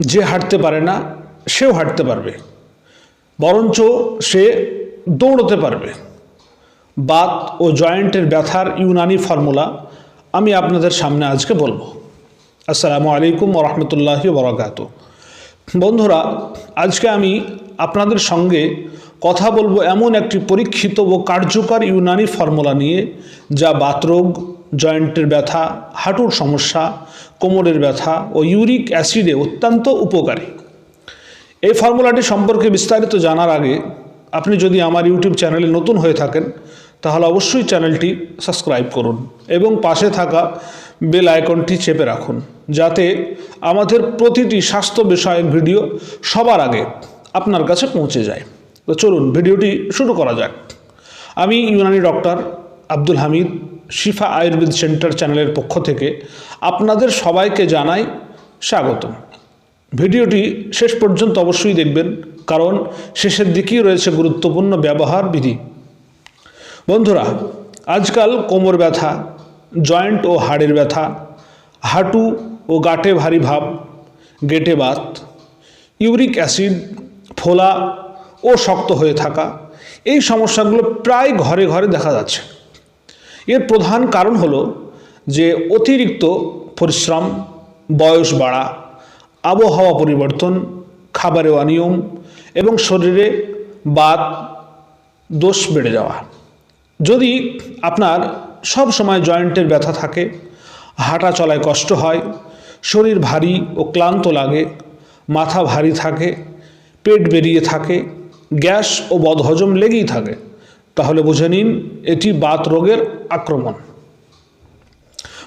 যে হাঁটতে পারে না, সেও হাঁটতে পারবে। বরঞ্চ সে দৌড়তে পারবে। বাত ও জয়েন্টের ব্যথার ইউনানি ফর্মুলা আমি আপনাদের সামনে আজকে বলব। আসসালামু আলাইকুম ওরহমতুল্লাহি বরকাত। বন্ধুরা, আজকে আমি আপনাদের সঙ্গে কথা বলব এমন একটি পরীক্ষিত ও কার্যকর ইউনানি ফর্মুলা নিয়ে, যা বাতরোগ জয়েন্টের ব্যথা, হাঁটুর সমস্যা, কোমরের ব্যথা ও ইউরিক অ্যাসিডে অত্যন্ত উপকারী। এই ফর্মুলাটি সম্পর্কে বিস্তারিত জানার আগে আপনি যদি আমার ইউটিউব চ্যানেলে নতুন হয়ে থাকেন, তাহলে অবশ্যই চ্যানেলটি সাবস্ক্রাইব করুন এবং পাশে থাকা বেল আইকনটি চেপে রাখুন, যাতে আমাদের প্রতিটি স্বাস্থ্য বিষয়ক ভিডিও সবার আগে আপনার কাছে পৌঁছে যায়। তো চলুন, ভিডিওটি শুরু করা যাক। আমি ইউনানি ডক্টর আব্দুল হামিদ শিফা আয়ুর্বেদ সেন্টার চ্যানেলের পক্ষ থেকে আপনাদের সবাইকে জানাই স্বাগত ভিডিওটি শেষ পর্যন্ত অবশ্যই দেখবেন, কারণ শেষের দিকেই রয়েছে গুরুত্বপূর্ণ ব্যবহার বিধি। বন্ধুরা, আজকাল কোমর ব্যথা, জয়েন্ট ও হাড়ের ব্যথা, হাঁটু ও গাঁটে ভারী ভাব, গেটে বাত, ইউরিক অ্যাসিড, ফোলা ও শক্ত হয়ে থাকা, এই সমস্যাগুলো প্রায় ঘরে ঘরে দেখা যাচ্ছে। এর প্রধান কারণ হলো যে অতিরিক্ত পরিশ্রম, বয়স বাড়া, আবহাওয়া পরিবর্তন খাবারে অনিয়ম এবং শরীরে বাত, দোষ বেড়ে যাওয়া। যদি আপনার সব সময় জয়েন্টের ব্যথা থাকে, হাঁটা চলায় কষ্ট হয়, শরীর ভারী ও ক্লান্ত লাগে, মাথা ভারী থাকে, পেট বেরিয়ে থাকে, গ্যাস ও বদহজম লেগেই থাকে তাহলে বুঝে নিন, এটি বাত রোগের আক্রমণ।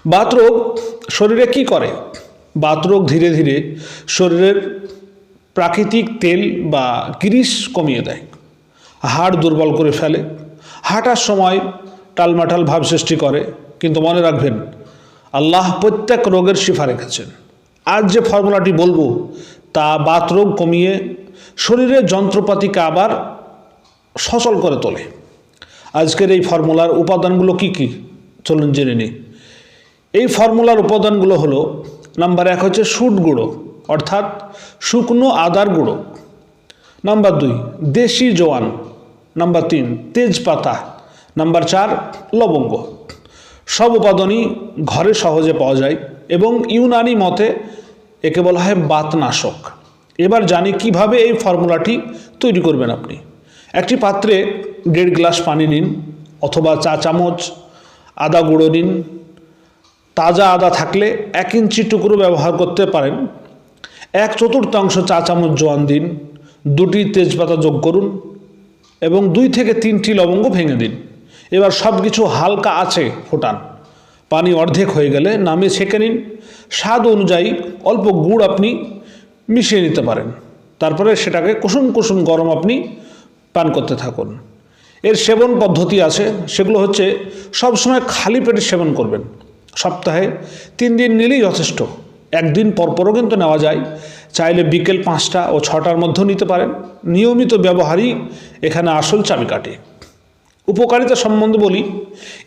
বাত রোগ শরীরে কি করে? বাত রোগ ধীরে ধীরে শরীরের প্রাকৃতিক তেল বা গ্রিস কমিয়ে দেয়। হাড় দুর্বল করে ফেলে। হাঁটার সময় টালমাটাল ভাব সৃষ্টি করে। কিন্তু মনে রাখবেন, আল্লাহ প্রত্যেক রোগের শিফা রেখেছেন। আজ যে ফর্মুলাটি বলব, তা বাত রোগ কমিয়ে শরীরের যন্ত্রপাতিকে আবার সচল করে তোলে। আজকের এই ফর্মুলার উপাদানগুলো কি কি? চলুন জেনে নিই। এই ফর্মুলার উপাদানগুলো হলো, নাম্বার এক হচ্ছে শুট গুঁড়ো, অর্থাৎ শুকনো আদার গুঁড়ো। নাম্বার দুই, দেশি জোয়ান। নাম্বার তিন, তেজপাতা। নাম্বার চার, লবঙ্গ। সব উপাদানই ঘরে সহজে পাওয়া যায় এবং ইউনানি মতে একে বলা হয় বাতনাশক। এবার জানি কীভাবে এই ফর্মুলাটি তৈরি করবেন আপনি। একটি পাত্রে দেড় গ্লাস পানি নিন অথবা চা চামচ, আদা গুঁড়ো নিন। তাজা আদা থাকলে এক ইঞ্চি টুকরো ব্যবহার করতে পারেন। এক চতুর্থাংশ চা চামচ জোয়ান দিন, দুটি তেজপাতা যোগ করুন এবং দুই থেকে তিনটি লবঙ্গ ভেঙে দিন। এবার সব কিছু হালকা আছে ফোটান। পানি অর্ধেক হয়ে গেলে নামে ছেঁকে নিন। স্বাদ অনুযায়ী অল্প গুড় আপনি মিশিয়ে নিতে পারেন। তারপরে সেটাকে কুসুম কুসুম গরম আপনি পান করতে থাকুন। এর সেবন পদ্ধতি আছে, সেগুলো হচ্ছে সবসময় খালি পেটে সেবন করবেন। সপ্তাহে তিন দিন নিলেই যথেষ্ট। একদিন পরপরও কিন্তু নেওয়া যায়। চাইলে বিকেল পাঁচটা ও ছটার মধ্যেও নিতে পারেন। নিয়মিত ব্যবহারই এখানে আসল চাবিকাঠি। উপকারিতা সম্বন্ধে বলি,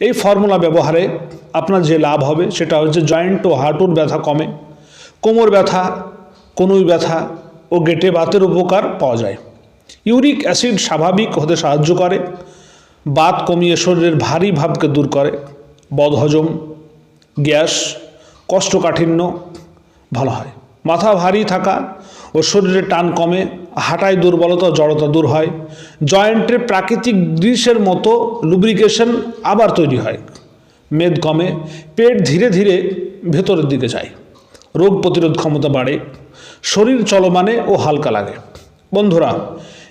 এই ফর্মুলা ব্যবহারে আপনার যে লাভ হবে সেটা হচ্ছে জয়েন্ট ও হাঁটুর ব্যথা কমে, কোমর ব্যথা, কনুই ব্যথা ও গেটে বাতের উপকার পাওয়া যায়। ইউরিক অ্যাসিড স্বাভাবিক হতে সাহায্য করে, বাত কমিয়ে শরীরের ভারী ভাবকে দূর করে, বদহজম, গ্যাস, কষ্টকাঠিন্য ভালো হয়। মাথা ভারী থাকা ও শরীরে টান কমে, হাঁটায় দুর্বলতা, জড়তা দূর হয়। জয়েন্টের প্রাকৃতিক গ্রিসের মতো লুব্রিকেশন আবার তৈরি হয়। মেদ কমে, পেট ধীরে ধীরে ভেতরের দিকে যায়। রোগ প্রতিরোধ ক্ষমতা বাড়ে, শরীর চলমানে ও হালকা লাগে। বন্ধুরা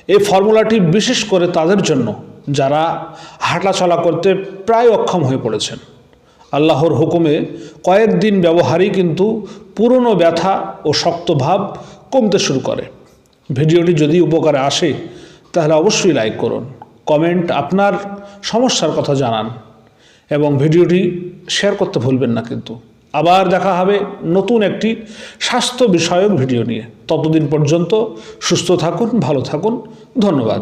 এই ফর্মুলাটি বিশেষ করে তাদের জন্য, যারা হাঁটাচলা করতে প্রায় অক্ষম হয়ে পড়েছেন। আল্লাহর হুকুমে কয়েকদিন ব্যবহারই কিন্তু পুরনো ব্যথা ও শক্ত ভাব কমতে শুরু করে। ভিডিওটি যদি উপকারে আসে, তাহলে অবশ্যই লাইক করুন, কমেন্ট, আপনার সমস্যার কথা জানান, এবং ভিডিওটি শেয়ার করতে ভুলবেন না কিন্তু। আবার দেখা হবে নতুন একটি স্বাস্থ্য বিষয়ক ভিডিও নিয়ে। ততদিন পর্যন্ত সুস্থ থাকুন, ভালো থাকুন। ধন্যবাদ।